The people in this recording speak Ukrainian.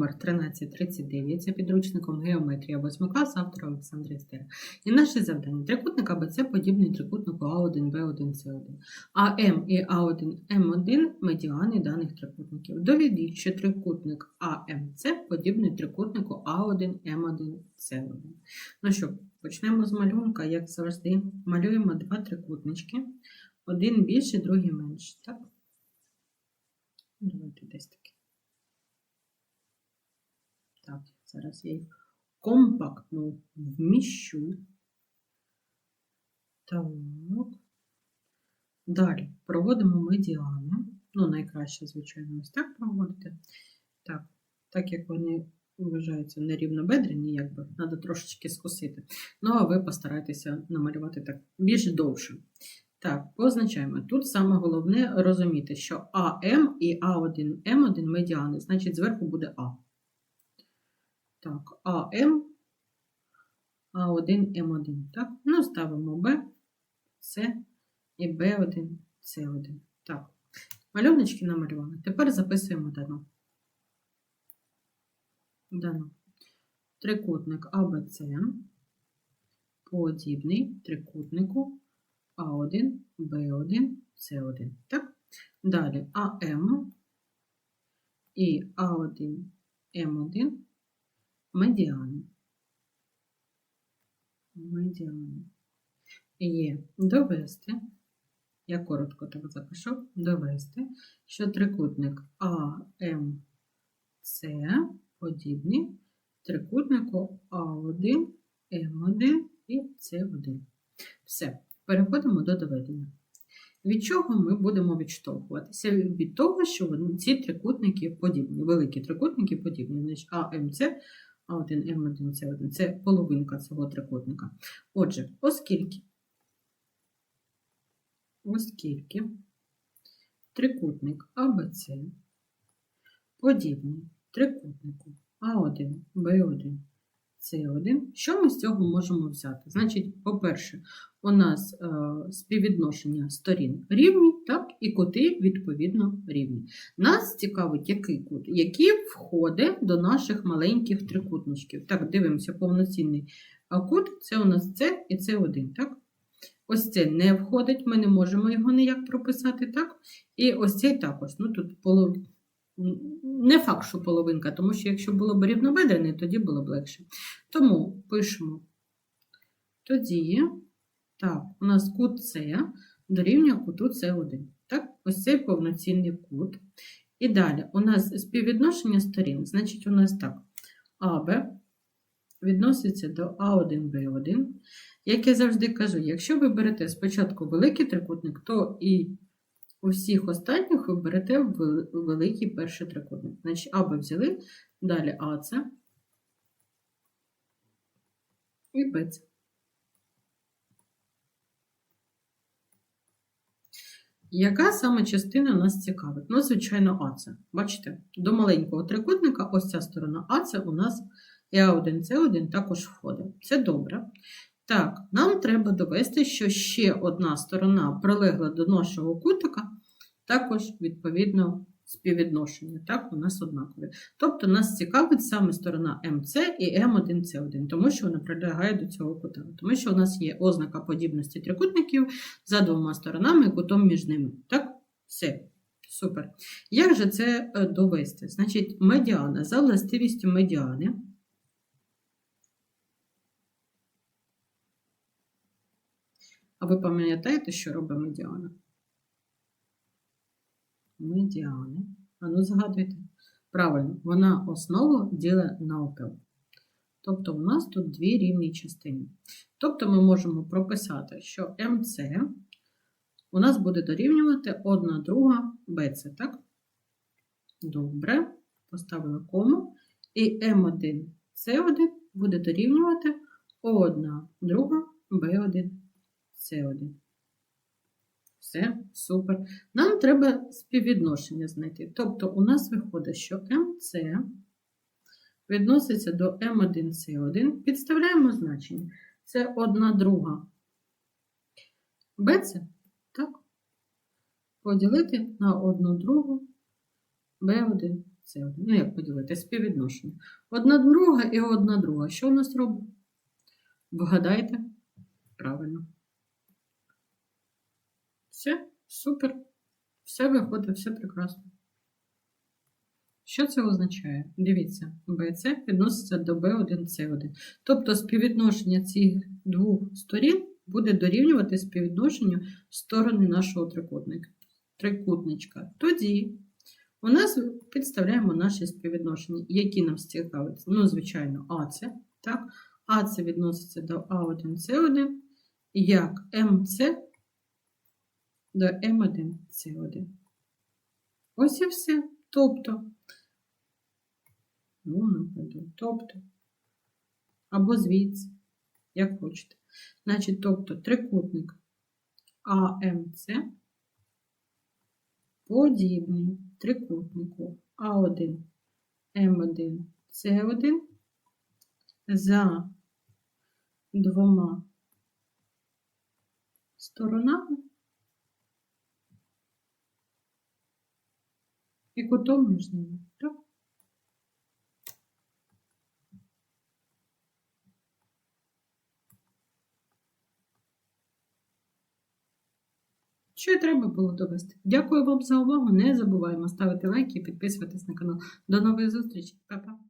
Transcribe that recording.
номер 1339 за підручником Геометрія 8 клас автора Олександра Стера. І наше завдання. Трикутник АБЦ подібний трикутнику А1, Б1, С1. АМ і А1, М1 медіани даних трикутників. Доведіть, що трикутник АМЦ подібний трикутнику А1, М1, С1. Ну що, почнемо з малюнка, як завжди. Малюємо два трикутнички. Один більший, другий менший. Так? Давайте десь таки. Так, зараз я їх компактно вміщу. Так. Далі проводимо медіани. Ну, найкраще, звичайно, ось так проводити. Так, так як вони вважаються нерівнобедрені, якби, треба трошечки скосити. Ну, а ви постарайтеся намалювати так більш довше. Так, позначаємо. Тут саме головне розуміти, що АМ і А1, М1 медіани, значить, зверху буде А. Так, АМ, А1, М1. Так, ну, ставимо Б, С і Б1, С1. Так, малюночки намалювали. Тепер записуємо дано. Дано. Трикутник АБЦ подібний трикутнику А1, Б1, С1. Так? Далі АМ і А1, М1 медіани. Медіани. Є довести, я коротко так запишу, довести, що трикутник АМЦ подібний трикутнику А1, М1 і С1. Все, переходимо до доведення. Від чого ми будемо відштовхуватися? Від того, що ці трикутники подібні, великі трикутники подібні. Значить, АМЦ, А1, М1, С1 це половинка цього трикутника. Отже, оскільки, оскільки трикутник АБЦ подібний трикутнику А1, Б1, С1, що ми з цього можемо взяти? Значить, по-перше, у нас е, співвідношення сторін рівні, так, і кути відповідно рівні. Нас цікавить, який кут, який входить до наших маленьких трикутничків. Так, дивимося, повноцінний кут це у нас С і С1, так? Ось це не входить, ми не можемо його ніяк прописати, так? І ось цей також. Ну, тут полов... Не факт, що половинка, тому що якщо було б рівнобедрений, тоді було б легше. Тому пишемо тоді. Так, у нас кут С дорівнює куту С1. Так, ось цей повноцінний кут. І далі у нас співвідношення сторін. Значить, у нас так. АБ відноситься до А1, Б1. Як я завжди кажу, якщо ви берете спочатку великий трикутник, то і у всіх останніх ви берете вел- великий перший трикутник. Значить, АБ взяли, далі АЦ і БЦ. Яка саме частина нас цікавить? Ну, звичайно, АЦ. Бачите, до маленького трикутника ось ця сторона АЦ у нас і А1, С1 також входить. Це добре. Так, нам треба довести, що ще одна сторона прилегла до нашого кутика, також, відповідно, співвідношення. Так, у нас однакові. Тобто нас цікавить саме сторона МЦ і М1С1, тому що вона прилягає до цього кута. Тому що у нас є ознака подібності трикутників за двома сторонами і кутом між ними. Так, все. Супер. Як же це е, довести? Значить, медіана за властивістю медіани. А ви пам'ятаєте, що робить медіана? Медіани. А ну згадуйте. Правильно, вона основу ділить навпіл. Тобто у нас тут дві рівні частини. Тобто ми можемо прописати, що МЦ у нас буде дорівнювати одна друга БЦ, так? Добре, поставили кому. І М1 С1 буде дорівнювати одна друга Б1 С1. Все, супер. Нам треба співвідношення знайти. Тобто у нас виходить, що МЦ відноситься до М1С1. Підставляємо значення. Це одна друга БЦ, так? Поділити на одну другу Б1 С1. Ну, як поділити? Співвідношення. Одна друга і одна друга. Що у нас робить? Вгадайте? Правильно. Все, супер. Все виходить, все прекрасно. Що це означає? Дивіться, BC відноситься до B1, C1. Тобто співвідношення цих двох сторін буде дорівнювати співвідношенню сторони нашого трикутника. трикутничка. Тоді у нас підставляємо наші співвідношення, які нам цікавляться. Ну, звичайно, АЦ. Так? АЦ відноситься до А1, С1, як МЦ до М1, С1. Ось і все. Тобто, ну, наприклад, тобто, або звідси, як хочете. Значить, тобто, трикутник АМЦ подібний трикутнику А1, М1, С1 за двома сторонами і кутом між ними. Так? Що й треба було довести. Дякую вам за увагу. Не забуваємо ставити лайки і підписуватись на канал. До нових зустрічей. Па-па.